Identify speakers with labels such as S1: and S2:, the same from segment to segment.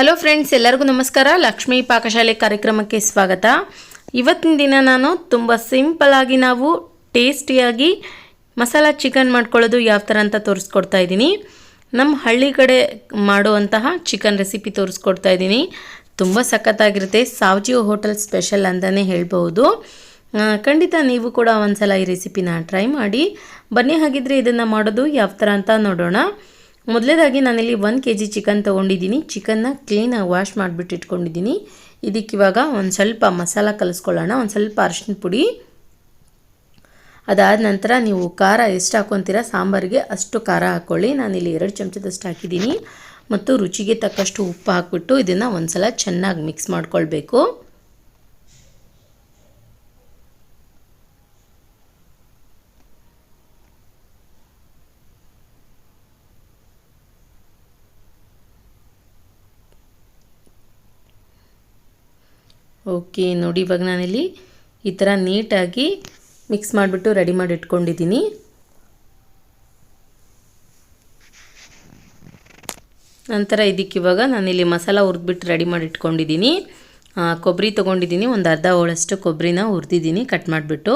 S1: Hello friends ಎಲ್ಲರಿಗೂ ನಮಸ್ಕಾರ. ಲಕ್ಷ್ಮೀ ಪಾಕಶಾಲೆ ಕಾರ್ಯಕ್ರಮಕ್ಕೆ ಸ್ವಾಗತ. ಇವತ್ತಿನ ದಿನ ನಾನು ತುಂಬ ಸಿಂಪಲ್ಲಾಗಿ ನಾವು ಟೇಸ್ಟಿಯಾಗಿ ಮಸಾಲ ಚಿಕನ್ ಮಾಡ್ಕೊಳ್ಳೋದು ಯಾವ ಥರ ಅಂತ ತೋರಿಸ್ಕೊಡ್ತಾ ಇದ್ದೀನಿ. ನಮ್ಮ ಹಳ್ಳಿ ಕಡೆ ಮಾಡುವಂತಹ ಚಿಕನ್ ರೆಸಿಪಿ ತೋರಿಸ್ಕೊಡ್ತಾ ಇದ್ದೀನಿ. ತುಂಬ ಸಖತ್ತಾಗಿರುತ್ತೆ. ಸಾವ್ಜಿಯೋ ಹೋಟೆಲ್ ಸ್ಪೆಷಲ್ ಅಂತಲೇ ಹೇಳ್ಬೋದು ಖಂಡಿತ ನೀವು ಕೂಡ ಒಂದ್ಸಲ ಈ ರೆಸಿಪಿನ ಟ್ರೈ ಮಾಡಿ. ಬನ್ನಿ, ಹಾಗಿದ್ರೆ ಇದನ್ನು ಮಾಡೋದು ಯಾವ ಥರ ಅಂತ ನೋಡೋಣ. ಮೊದಲೇದಾಗಿ ನಾನಿಲ್ಲಿ ಒಂದು ಕೆ ಜಿ ಚಿಕನ್ ತೊಗೊಂಡಿದ್ದೀನಿ ಚಿಕನ್ನ ಕ್ಲೀನಾಗಿ ವಾಶ್ ಮಾಡಿಬಿಟ್ಟು ಇಟ್ಕೊಂಡಿದ್ದೀನಿ. ಇದಕ್ಕಿವಾಗ ಒಂದು ಸ್ವಲ್ಪ ಮಸಾಲ ಕಲಿಸ್ಕೊಳ್ಳೋಣ. ಒಂದು ಸ್ವಲ್ಪ ಅರಶಿನ ಪುಡಿ. ಅದಾದ ನಂತರ ನೀವು ಖಾರ ಎಷ್ಟು ಹಾಕ್ಕೊತೀರಾ ಸಾಂಬಾರಿಗೆ ಅಷ್ಟು ಖಾರ ಹಾಕ್ಕೊಳ್ಳಿ ನಾನಿಲ್ಲಿ ಎರಡು ಚಮಚದಷ್ಟು ಹಾಕಿದ್ದೀನಿ. ಮತ್ತು ರುಚಿಗೆ ತಕ್ಕಷ್ಟು ಉಪ್ಪು ಹಾಕ್ಬಿಟ್ಟು ಇದನ್ನು ಒಂದು ಸಲ ಚೆನ್ನಾಗಿ ಮಿಕ್ಸ್ ಮಾಡ್ಕೊಳ್ಬೇಕು. ಓಕೆ, ನೋಡಿ ಇವಾಗ ನಾನಿಲ್ಲಿ ಈ ಥರ ನೀಟಾಗಿ ಮಿಕ್ಸ್ ಮಾಡಿಬಿಟ್ಟು ರೆಡಿ ಮಾಡಿ ಇಟ್ಕೊಂಡಿದ್ದೀನಿ. ನಂತರ ಇದಕ್ಕೆ ಇವಾಗ ನಾನಿಲ್ಲಿ ಮಸಾಲ ಹುರಿದ್ಬಿಟ್ಟು ರೆಡಿ ಮಾಡಿ ಇಟ್ಕೊಂಡಿದ್ದೀನಿ. ಕೊಬ್ಬರಿ ತೊಗೊಂಡಿದ್ದೀನಿ, ಒಂದು ಅರ್ಧ ಹೋಳಷ್ಟು ಕೊಬ್ಬರಿನ ಹುರಿದಿದ್ದೀನಿ ಕಟ್ ಮಾಡಿಬಿಟ್ಟು.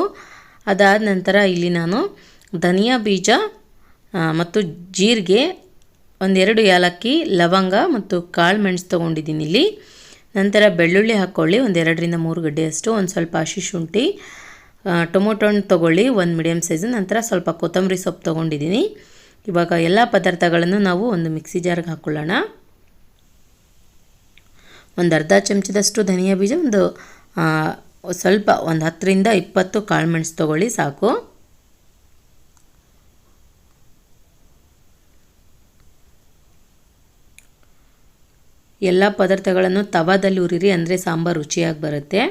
S1: ಅದಾದ ನಂತರ ಇಲ್ಲಿ ನಾನು ಧನಿಯಾ ಬೀಜ ಮತ್ತು ಜೀರಿಗೆ, ಒಂದೆರಡು ಏಲಕ್ಕಿ ಲವಂಗ ಮತ್ತು ಕಾಳು ಮೆಣಸು ತೊಗೊಂಡಿದ್ದೀನಿ ಇಲ್ಲಿ. ನಂತರ ಬೆಳ್ಳುಳ್ಳಿ ಹಾಕ್ಕೊಳ್ಳಿ ಒಂದೆರಡರಿಂದ ಮೂರು ಗಡ್ಡೆಯಷ್ಟು, ಒಂದು ಸ್ವಲ್ಪ ಹಸಿ ಶುಂಠಿ ಟೊಮೊಟೊ ಹಣ್ಣು ತೊಗೊಳ್ಳಿ, ಒಂದು ಮೀಡಿಯಮ್ ಸೈಜು ನಂತರ ಸ್ವಲ್ಪ ಕೊತ್ತಂಬರಿ ಸೊಪ್ಪು ತೊಗೊಂಡಿದ್ದೀನಿ. ಇವಾಗ ಎಲ್ಲ ಪದಾರ್ಥಗಳನ್ನು ನಾವು ಒಂದು ಮಿಕ್ಸಿ ಜಾರ್ಗೆ ಹಾಕ್ಕೊಳ್ಳೋಣ ಒಂದು ಅರ್ಧ ಚಮಚದಷ್ಟು ಧನಿಯಾ ಬೀಜ, ಒಂದು ಸ್ವಲ್ಪ ಒಂದು ಹತ್ತರಿಂದ ಇಪ್ಪತ್ತು ಕಾಳು ಮೆಣಸು ತೊಗೊಳ್ಳಿ, ಸಾಕು. ಎಲ್ಲ ಪದಾರ್ಥಗಳನ್ನು ತವಾದಲ್ಲಿ ಉರಿರಿ ಅಂದರೆ ಸಾಂಬಾರು ರುಚಿಯಾಗಿ ಬರುತ್ತೆ.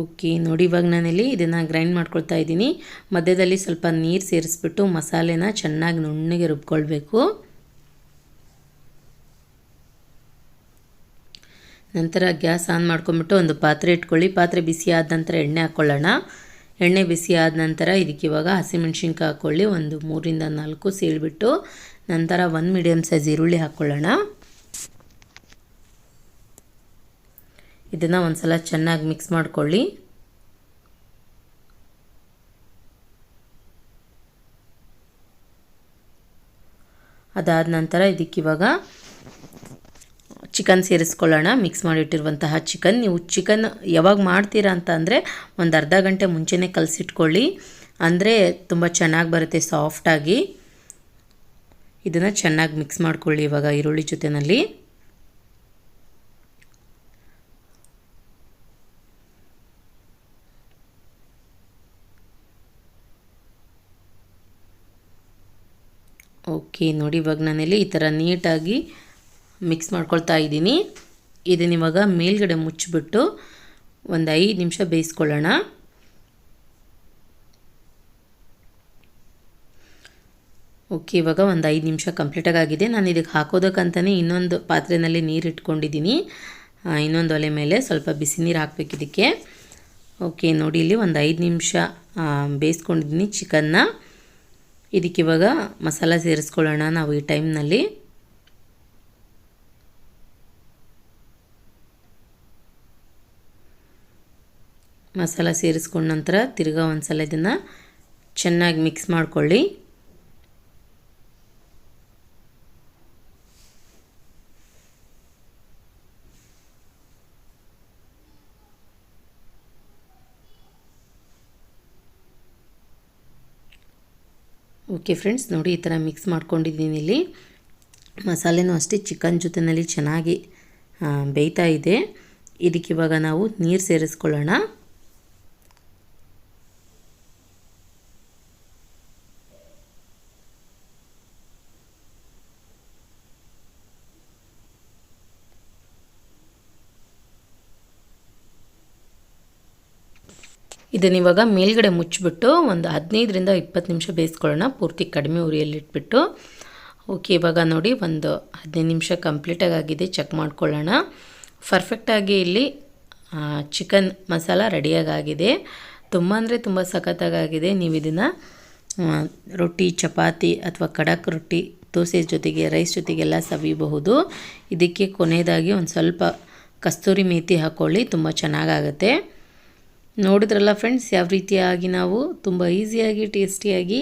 S1: ಓಕೆ, ನೋಡಿ ಇವಾಗ ನಾನಿಲ್ಲಿ ಇದನ್ನು ಗ್ರೈಂಡ್ ಮಾಡ್ಕೊಳ್ತಾ ಇದ್ದೀನಿ. ಮಧ್ಯದಲ್ಲಿ ಸ್ವಲ್ಪ ನೀರು ಸೇರಿಸ್ಬಿಟ್ಟು ಮಸಾಲೆನ ಚೆನ್ನಾಗಿ ನುಣ್ಣಗೆ ರುಬ್ಕೊಳ್ಬೇಕು. ನಂತರ ಗ್ಯಾಸ್ ಆನ್ ಮಾಡ್ಕೊಂಬಿಟ್ಟು ಒಂದು ಪಾತ್ರೆ ಇಟ್ಕೊಳ್ಳಿ. ಪಾತ್ರೆ ಬಿಸಿ ಆದ ನಂತರ ಎಣ್ಣೆ ಹಾಕ್ಕೊಳ್ಳೋಣ ಎಣ್ಣೆ ಬಿಸಿ ಆದ ನಂತರ ಇದಕ್ಕೆ ಇವಾಗ ಹಸಿಮೆಣ್ಸಿನ್ಕಾಯಿ ಹಾಕ್ಕೊಳ್ಳಿ ಒಂದು ಮೂರಿಂದ ನಾಲ್ಕು ಸೀಳ್ಬಿಟ್ಟು ನಂತರ ಒಂದು ಮೀಡಿಯಮ್ ಸೈಜ್ ಈರುಳ್ಳಿ ಹಾಕ್ಕೊಳ್ಳೋಣ ಇದನ್ನು ಒಂದು ಸಲ ಚೆನ್ನಾಗಿ ಮಿಕ್ಸ್ ಮಾಡ್ಕೊಳ್ಳಿ. ಅದಾದ ನಂತರ ಇದಕ್ಕಿವಾಗ ಚಿಕನ್ ಸೇರಿಸ್ಕೊಳ್ಳೋಣ. ಮಿಕ್ಸ್ ಮಾಡಿಟ್ಟಿರುವಂತಹ ಚಿಕನ್. ನೀವು ಚಿಕನ್ ಯಾವಾಗ ಮಾಡ್ತೀರಾ ಅಂತ ಅಂದರೆ ಒಂದು ಅರ್ಧ ಗಂಟೆ ಮುಂಚೆನೇ ಕಲಸಿಟ್ಕೊಳ್ಳಿ. ಅಂದರೆ ತುಂಬ ಚೆನ್ನಾಗಿ ಬರುತ್ತೆ ಸಾಫ್ಟಾಗಿ ಇದನ್ನು ಚೆನ್ನಾಗಿ ಮಿಕ್ಸ್ ಮಾಡ್ಕೊಳ್ಳಿ ಇವಾಗ ಈರುಳ್ಳಿ ಜೊತೆಯಲ್ಲಿ ಓಕೆ ನೋಡಿ ಇವಾಗ ನಾನಿಲ್ಲಿ ಈ ಥರ ನೀಟಾಗಿ ಮಿಕ್ಸ್ ಮಾಡ್ಕೊಳ್ತಾ ಇದ್ದೀನಿ. ಇದನ್ನ ಇವಾಗ ಮೇಲ್ಗಡೆ ಮುಚ್ಚಿಬಿಟ್ಟು ಒಂದು ಐದು ನಿಮಿಷ ಬೇಯಿಸ್ಕೊಳ್ಳೋಣ. ಓಕೆ, ಇವಾಗ ಒಂದು ಐದು ನಿಮಿಷ ಕಂಪ್ಲೀಟಾಗಿ ಆಗಿದೆ ನಾನು ಇದಕ್ಕೆ ಹಾಕೋದಕ್ಕಂತಲೇ ಇನ್ನೊಂದು ಪಾತ್ರೆಯಲ್ಲಿ ನೀರು ಇಟ್ಕೊಂಡಿದ್ದೀನಿ. ಇನ್ನೊಂದು ಒಲೆ ಮೇಲೆ ಸ್ವಲ್ಪ ಬಿಸಿ ನೀರು ಹಾಕ್ಬೇಕು ಇದಕ್ಕೆ. ಓಕೆ, ನೋಡಿ, ಇಲ್ಲಿ ಒಂದು ಐದು ನಿಮಿಷ ಬೇಯಿಸ್ಕೊಂಡಿದ್ದೀನಿ ಚಿಕನ್ನ. ಇದಕ್ಕೆ ಇವಾಗ ಮಸಾಲ ಸೇರಿಸ್ಕೊಳ್ಳೋಣ ನಾವು ಈ ಟೈಮ್ನಲ್ಲಿ ಮಸಾಲ ಸೇರಿಸ್ಕೊಂಡ ನಂತರ ತಿರ್ಗಾ ಒಂದ್ಸಲ ಇದನ್ನು ಚೆನ್ನಾಗಿ ಮಿಕ್ಸ್ ಮಾಡಿಕೊಳ್ಳಿ. ಓಕೆ ಫ್ರೆಂಡ್ಸ್ ನೋಡಿ ಈ ಥರ ಮಿಕ್ಸ್ ಮಾಡ್ಕೊಂಡಿದ್ದೀನಿ ಇಲ್ಲಿ. ಮಸಾಲೆನೂ ಅಷ್ಟೇ ಚಿಕನ್ ಜೊತೆಯಲ್ಲಿ ಚೆನ್ನಾಗಿ ಬೇಯ್ತಾ ಇದೆ. ಇದಕ್ಕೆ ಇವಾಗ ನಾವು ನೀರು ಸೇರಿಸ್ಕೊಳ್ಳೋಣ. ಇದನ್ನ ಇವಾಗ ಮೇಲ್ಗಡೆ ಮುಚ್ಚಿಬಿಟ್ಟು ಒಂದು ಹದಿನೈದರಿಂದ ಇಪ್ಪತ್ತು ನಿಮಿಷ ಬೇಯಿಸ್ಕೊಳ್ಳೋಣ. ಪೂರ್ತಿ ಕಡಿಮೆ ಉರಿಯಲ್ಲಿ ಇಟ್ಬಿಟ್ಟು. ಓಕೆ, ಇವಾಗ ನೋಡಿ, ಒಂದು ಹದಿನೈದು ನಿಮಿಷ ಕಂಪ್ಲೀಟಾಗಿ ಆಗಿದೆ. ಚೆಕ್ ಮಾಡ್ಕೊಳ್ಳೋಣ. ಪರ್ಫೆಕ್ಟಾಗಿ ಇಲ್ಲಿ ಚಿಕನ್ ಮಸಾಲ ರೆಡಿಯಾಗಿ ಆಗಿದೆ. ತುಂಬ ಅಂದರೆ ತುಂಬ ಸಖತ್ತಾಗಿದೆ ನೀವು ಇದನ್ನು ರೊಟ್ಟಿ, ಚಪಾತಿ ಅಥವಾ ಕಡಕ್ ರೊಟ್ಟಿ, ದೋಸೆ ಜೊತೆಗೆ ರೈಸ್ ಜೊತೆಗೆಲ್ಲ ಸವಿಯಬಹುದು. ಇದಕ್ಕೆ ಕೊನೆಯದಾಗಿ ಒಂದು ಸ್ವಲ್ಪ ಕಸ್ತೂರಿ ಮೇತಿ ಹಾಕ್ಕೊಳ್ಳಿ ತುಂಬ ಚೆನ್ನಾಗಾಗತ್ತೆ ನೋಡಿದ್ರಲ್ಲ ಫ್ರೆಂಡ್ಸ್ ಯಾವ ರೀತಿಯಾಗಿ ನಾವು ತುಂಬ ಈಸಿಯಾಗಿ ಟೇಸ್ಟಿಯಾಗಿ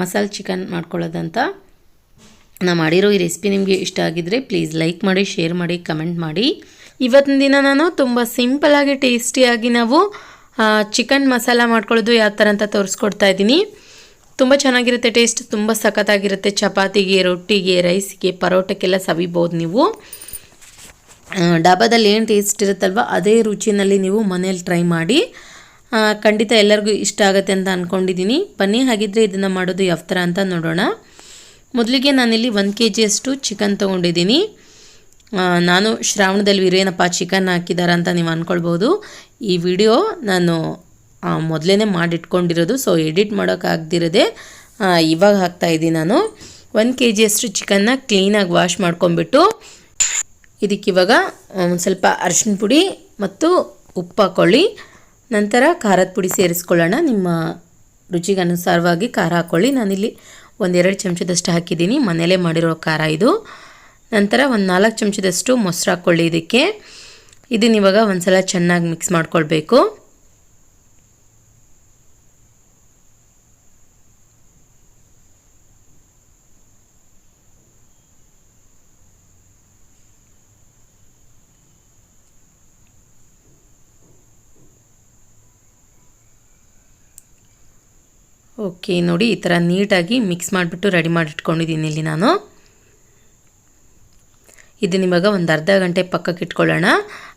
S1: ಮಸಾಲೆ ಚಿಕನ್ ಮಾಡ್ಕೊಳ್ಳೋದಂತ ನಾ ಮಾಡಿರೋ ಈ ರೆಸಿಪಿ ನಿಮಗೆ ಇಷ್ಟ ಆಗಿದ್ದರೆ ಪ್ಲೀಸ್ ಲೈಕ್ ಮಾಡಿ ಶೇರ್ ಮಾಡಿ ಕಮೆಂಟ್ ಮಾಡಿ. ಇವತ್ತಿನ ದಿನ ನಾನು ತುಂಬ ಸಿಂಪಲಾಗಿ ಟೇಸ್ಟಿಯಾಗಿ ನಾವು ಚಿಕನ್ ಮಸಾಲ ಮಾಡ್ಕೊಳ್ಳೋದು ಯಾವ ಥರ ಅಂತ ತೋರಿಸ್ಕೊಡ್ತಾ ಇದ್ದೀನಿ. ತುಂಬ ಚೆನ್ನಾಗಿರುತ್ತೆ ಟೇಸ್ಟ್ ತುಂಬ ಸಖತ್ತಾಗಿರುತ್ತೆ. ಚಪಾತಿಗೆ, ರೊಟ್ಟಿಗೆ ರೈಸ್ಗೆ ಪರೋಟಕ್ಕೆಲ್ಲ ಸವಿಬೋದು ನೀವು. ಡಾಬಾದಲ್ಲಿ ಏನು ಟೇಸ್ಟ್ ಇರುತ್ತಲ್ವ, ಅದೇ ರುಚಿನಲ್ಲಿ ನೀವು ಮನೇಲಿ ಟ್ರೈ ಮಾಡಿ. ಖಂಡಿತ ಎಲ್ಲರಿಗೂ ಇಷ್ಟ ಆಗುತ್ತೆ ಅಂತ ಅಂದ್ಕೊಂಡಿದ್ದೀನಿ ಬನ್ನಿ, ಹಾಗಿದ್ರೆ ಇದನ್ನು ಮಾಡೋದು ಯಾವ ಥರ ಅಂತ ನೋಡೋಣ. ಮೊದಲಿಗೆ ನಾನಿಲ್ಲಿ ಒಂದು ಕೆ ಜಿಯಷ್ಟು ಚಿಕನ್ ತೊಗೊಂಡಿದ್ದೀನಿ ನಾನು ಶ್ರಾವಣದಲ್ಲಿ ವೀರೇನಪ್ಪ ಚಿಕನ್ ಹಾಕಿದಾರ ಅಂತ ನೀವು ಅಂದ್ಕೊಳ್ಬೋದು ಈ ವಿಡಿಯೋ ನಾನು ಮೊದಲೇ ಮಾಡಿಟ್ಕೊಂಡಿರೋದು ಸೊ ಎಡಿಟ್ ಮಾಡೋಕ್ಕಾಗ್ದಿರೋದೆ ಇವಾಗ ಹಾಕ್ತಾಯಿದ್ದೀನಿ ನಾನು. ಒಂದು ಕೆ ಜಿಯಷ್ಟು ಚಿಕನ್ನ ಕ್ಲೀನಾಗಿ ವಾಶ್ ಮಾಡ್ಕೊಂಬಿಟ್ಟು ಇದಕ್ಕಿವಾಗ ಒಂದು ಸ್ವಲ್ಪ ಅರಿಶಿನ ಪುಡಿ ಮತ್ತು ಉಪ್ಪು ಹಾಕ್ಕೊಳ್ಳಿ ನಂತರ ಖಾರದ ಪುಡಿ ಸೇರಿಸ್ಕೊಳ್ಳೋಣ. ನಿಮ್ಮ ರುಚಿಗೆ ಅನುಸಾರವಾಗಿ ಖಾರ ಹಾಕ್ಕೊಳ್ಳಿ ನಾನಿಲ್ಲಿ ಒಂದೆರಡು ಚಮಚದಷ್ಟು ಹಾಕಿದ್ದೀನಿ. ಮನೆಯಲ್ಲೇ ಮಾಡಿರೋ ಖಾರ ಇದು. ನಂತರ ಒಂದು ನಾಲ್ಕು ಚಮಚದಷ್ಟು ಮೊಸರು ಹಾಕ್ಕೊಳ್ಳಿ ಇದಕ್ಕೆ. ಇದನ್ನ ಇವಾಗ ಒಂದ್ಸಲ ಚೆನ್ನಾಗಿ ಮಿಕ್ಸ್ ಮಾಡ್ಕೊಳ್ಬೇಕು. ಓಕೆ, ನೋಡಿ ಈ ಥರ ನೀಟಾಗಿ ಮಿಕ್ಸ್ ಮಾಡಿಬಿಟ್ಟು ರೆಡಿ ಮಾಡಿಟ್ಕೊಂಡಿದ್ದೀನಿ ಇಲ್ಲಿ ನಾನು. ಇದನ್ನ ಇವಾಗ ಒಂದು ಅರ್ಧ ಗಂಟೆ ಪಕ್ಕಕ್ಕೆ ಇಟ್ಕೊಳ್ಳೋಣ.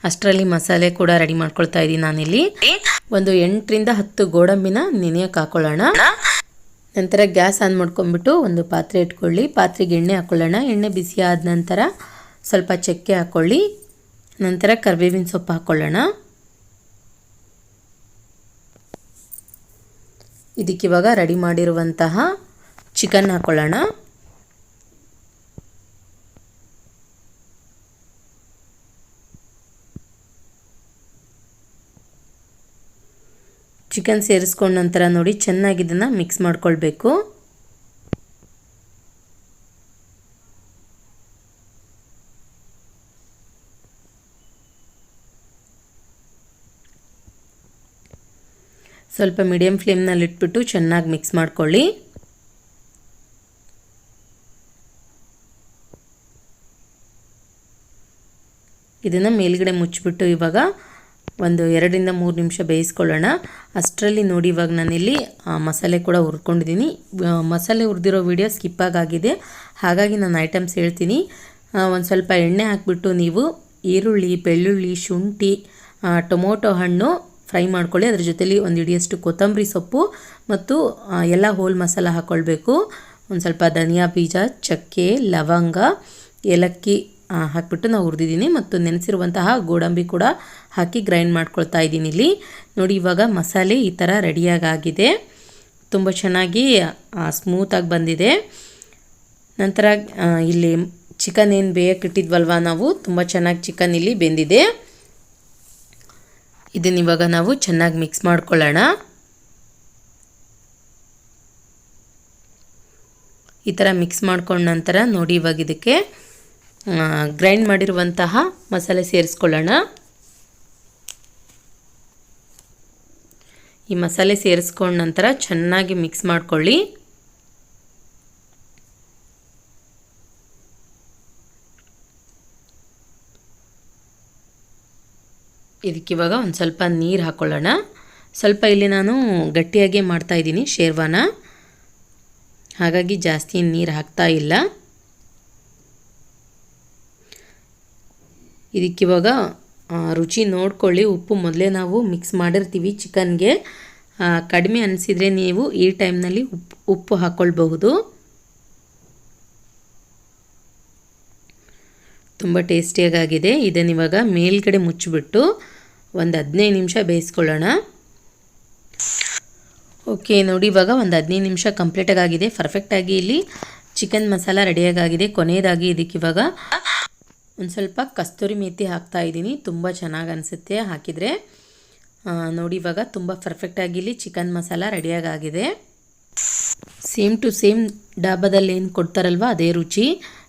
S1: ಅಷ್ಟರಲ್ಲಿ ಮಸಾಲೆ ಕೂಡ ರೆಡಿ ಮಾಡ್ಕೊಳ್ತಾ ಇದ್ದೀನಿ ನಾನಿಲ್ಲಿ. ಒಂದು ಎಂಟರಿಂದ ಹತ್ತು ಗೋಡಂಬಿನ ನೆನೆಯಕ್ಕೆ ಹಾಕೊಳ್ಳೋಣ. ನಂತರ ಗ್ಯಾಸ್ ಆನ್ ಮಾಡ್ಕೊಂಡ್ಬಿಟ್ಟು ಒಂದು ಪಾತ್ರೆ ಇಟ್ಕೊಳ್ಳಿ. ಪಾತ್ರೆಗೆ ಎಣ್ಣೆ ಹಾಕ್ಕೊಳ್ಳೋಣ ಎಣ್ಣೆ ಬಿಸಿ ಆದ ನಂತರ ಸ್ವಲ್ಪ ಚಕ್ಕೆ ಹಾಕ್ಕೊಳ್ಳಿ ನಂತರ ಕರ್ಬೇವಿನ ಸೊಪ್ಪು ಹಾಕ್ಕೊಳ್ಳೋಣ ಇದಕ್ಕಿವಾಗ ರೆಡಿ ಮಾಡಿರುವಂತಹ ಚಿಕನ್ ಹಾಕ್ಕೊಳ್ಳೋಣ ಚಿಕನ್ ಸೇರಿಸ್ಕೊಂಡ ನಂತರ ನೋಡಿ ಚೆನ್ನಾಗಿ ಇದನ್ನು ಮಿಕ್ಸ್ ಮಾಡ್ಕೊಳ್ಬೇಕು. ಸ್ವಲ್ಪ ಮೀಡಿಯಮ್ ಫ್ಲೇಮ್ನಲ್ಲಿ ಇಟ್ಬಿಟ್ಟು ಚೆನ್ನಾಗಿ ಮಿಕ್ಸ್ ಮಾಡ್ಕೊಳ್ಳಿ. ಇದನ್ನು ಮೇಲ್ಗಡೆ ಮುಚ್ಚಿಬಿಟ್ಟು ಇವಾಗ ಒಂದು ಎರಡರಿಂದ ಮೂರು ನಿಮಿಷ ಬೇಯಿಸ್ಕೊಳ್ಳೋಣ. ಅಷ್ಟರಲ್ಲಿ ನೋಡಿ ಇವಾಗ ನಾನಿಲ್ಲಿ ಮಸಾಲೆ ಕೂಡ ಹುರ್ಕೊಂಡಿದ್ದೀನಿ. ಮಸಾಲೆ ಹುರಿದಿರೋ ವಿಡಿಯೋ ಸ್ಕಿಪ್ ಆಗಿದೆ ಹಾಗಾಗಿ ನಾನು ಐಟಮ್ಸ್ ಹೇಳ್ತೀನಿ. ಒಂದು ಸ್ವಲ್ಪ ಎಣ್ಣೆ ಹಾಕಿಬಿಟ್ಟು ನೀವು ಈರುಳ್ಳಿ, ಬೆಳ್ಳುಳ್ಳಿ, ಶುಂಠಿ ಟೊಮೊಟೊ ಹಣ್ಣು ಫ್ರೈ ಮಾಡ್ಕೊಳ್ಳಿ. ಅದ್ರ ಜೊತೆಲಿ ಒಂದು ಇಡಿಯಷ್ಟು ಕೊತ್ತಂಬರಿ ಸೊಪ್ಪು ಮತ್ತು ಎಲ್ಲ ಹೋಲ್ ಮಸಾಲ ಹಾಕ್ಕೊಳ್ಬೇಕು ಒಂದು ಸ್ವಲ್ಪ ಧನಿಯಾ, ಬೀಜ, ಚಕ್ಕೆ, ಲವಂಗ, ಏಲಕ್ಕಿ ಹಾಕಿಬಿಟ್ಟು ಹಾಕ್ಬಿಟ್ಟು ನಾವು ಹುರಿದಿದ್ದೀನಿ ಮತ್ತು ನೆನೆಸಿರುವಂತಹ ಗೋಡಂಬಿ ಕೂಡ ಹಾಕಿ ಗ್ರೈಂಡ್ ಮಾಡ್ಕೊಳ್ತಾ ಇದ್ದೀನಿ ಇಲ್ಲಿ. ನೋಡಿ, ಇವಾಗ ಮಸಾಲೆ ಈ ಥರ ರೆಡಿಯಾಗಿದೆ ತುಂಬ ಚೆನ್ನಾಗಿ ಸ್ಮೂತಾಗಿ ಬಂದಿದೆ. ನಂತರ ಇಲ್ಲಿ ಚಿಕನ್ ಏನು ಬೇಯಕ್ಕೆ ಇಟ್ಟಿದ್ವಲ್ವ ನಾವು? ತುಂಬ ಚೆನ್ನಾಗಿ ಚಿಕನ್ ಇಲ್ಲಿ ಬೆಂದಿದೆ. ಇದನ್ನ ಇವಾಗ ನಾವು ಚೆನ್ನಾಗಿ ಮಿಕ್ಸ್ ಮಾಡ್ಕೊಳ್ಳೋಣ. ಈ ಥರ ಮಿಕ್ಸ್ ಮಾಡ್ಕೊಂಡ ನಂತರ ನೋಡಿ ಇವಾಗ ಇದಕ್ಕೆ ಗ್ರೈಂಡ್ ಮಾಡಿರುವಂತಹ ಮಸಾಲೆ ಸೇರಿಸ್ಕೊಳ್ಳೋಣ. ಈ ಮಸಾಲೆ ಸೇರಿಸ್ಕೊಂಡ ನಂತರ ಚೆನ್ನಾಗಿ ಮಿಕ್ಸ್ ಮಾಡ್ಕೊಳ್ಳಿ. ಇದಕ್ಕಿವಾಗ ಒಂದು ಸ್ವಲ್ಪ ನೀರು ಹಾಕ್ಕೊಳ್ಳೋಣ ಸ್ವಲ್ಪ ಇಲ್ಲಿ ನಾನು ಗಟ್ಟಿಯಾಗಿ ಮಾಡ್ತಾ ಇದ್ದೀನಿ ಶೇರ್ವಾನ. ಹಾಗಾಗಿ ಜಾಸ್ತಿ ನೀರು ಹಾಕ್ತಾ ಇಲ್ಲ. ಇದಕ್ಕಿವಾಗ ಇವಾಗ ರುಚಿ ನೋಡ್ಕೊಳ್ಳಿ. ಉಪ್ಪು ಮೊದಲೇ ನಾವು ಮಿಕ್ಸ್ ಮಾಡಿರ್ತೀವಿ ಚಿಕನ್ಗೆ. ಕಡಿಮೆ ಅನಿಸಿದರೆ ನೀವು ಈ ಟೈಮ್ನಲ್ಲಿ ಉಪ್ಪು ಉಪ್ಪು ಹಾಕ್ಕೊಳ್ಬಹುದು ತುಂಬ ಟೇಸ್ಟಿಯಾಗಿದೆ ಇದನ್ನು ಇವಾಗ ಮೇಲ್ಗಡೆ ಮುಚ್ಚಿಬಿಟ್ಟು ಒಂದು ಹದಿನೈದು ನಿಮಿಷ ಬೇಯಿಸ್ಕೊಳ್ಳೋಣ. ಓಕೆ, ನೋಡಿ ಇವಾಗ ಒಂದು ಹದಿನೈದು ನಿಮಿಷ ಕಂಪ್ಲೀಟಾಗಿ ಆಗಿದೆ ಪರ್ಫೆಕ್ಟಾಗಿ ಇಲ್ಲಿ ಚಿಕನ್ ಮಸಾಲ ರೆಡಿಯಾಗಿದೆ ಕೊನೆಯದಾಗಿ ಇದಕ್ಕೆ ಇವಾಗ ಒಂದು ಸ್ವಲ್ಪ ಕಸ್ತೂರಿ ಮೇಥಿ ಹಾಕ್ತಾ ಇದ್ದೀನಿ. ತುಂಬ ಚೆನ್ನಾಗಿ ಅನಿಸುತ್ತೆ ಹಾಕಿದರೆ. ನೋಡಿ ಇವಾಗ ತುಂಬ ಪರ್ಫೆಕ್ಟಾಗಿ ಇಲ್ಲಿ ಚಿಕನ್ ಮಸಾಲ ರೆಡಿಯಾಗಿದೆ ಸೇಮ್ ಟು ಸೇಮ್ ಡಾಬಾದಲ್ಲಿ ಏನು ಕೊಡ್ತಾರಲ್ವ, ಅದೇ ರುಚಿ.